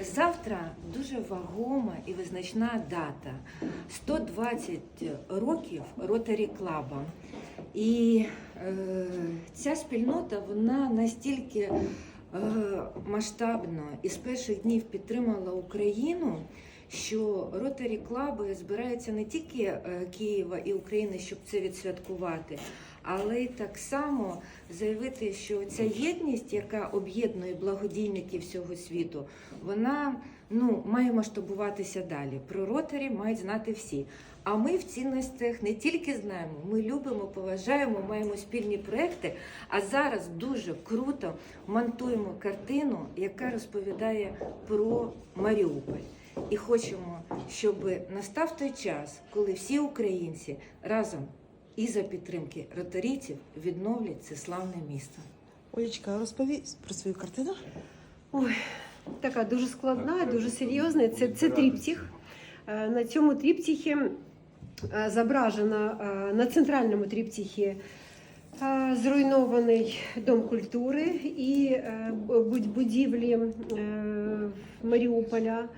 Завтра дуже вагома і визначна дата 120 років Ротарі Клаба. І е, ця спільнота вона настільки е, масштабно і з перших днів підтримала Україну, що Ротарі Клаби збираються не тільки е, Києва і України, щоб це відсвяткувати, але й так само заявити, що ця єдність, яка об'єднує благодійників всього світу, вона ну, має масштабуватися далі. Про ротарі мають знати всі. А ми в цінностях не тільки знаємо, ми любимо, поважаємо, маємо спільні проекти. А зараз дуже круто монтуємо картину, яка розповідає про Маріуполь. І хочемо, щоб настав той час, коли всі українці разом і за підтримки ротарійців відновлять це славне місто. Олічка, розповість про свою картину. Ой, така дуже складна, дуже серйозна. Це, це тріптіх. Е, На цьому тріптіхі е, зображено е, на центральному тріптіхі зруйнований дом культури і будівлі Маріуполя.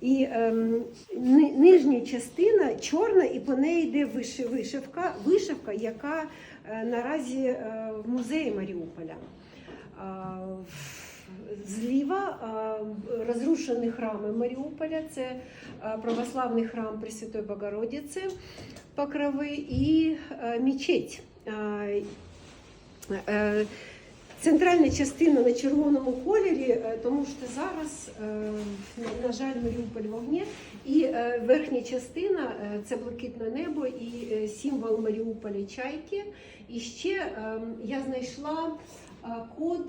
І ем, ни- нижня частина чорна, і по неї йде виши- вишивка, вишивка, яка е, наразі е, в музеї Маріуполя. В- Зліва а, розрушені храми Маріуполя, це а, православний храм Пресвятої Богородиці Покрови і а, мечеть. А, е, Центральна частина на червоному кольорі, е, тому що зараз, е, на жаль, Маріуполь в вогні. І е, верхня частина це блакитне небо і символ Маріуполя чайки. І ще е, я знайшла код,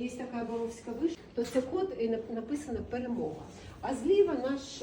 є така Боровська вишка, то це код і нап- написано перемога. А зліва наш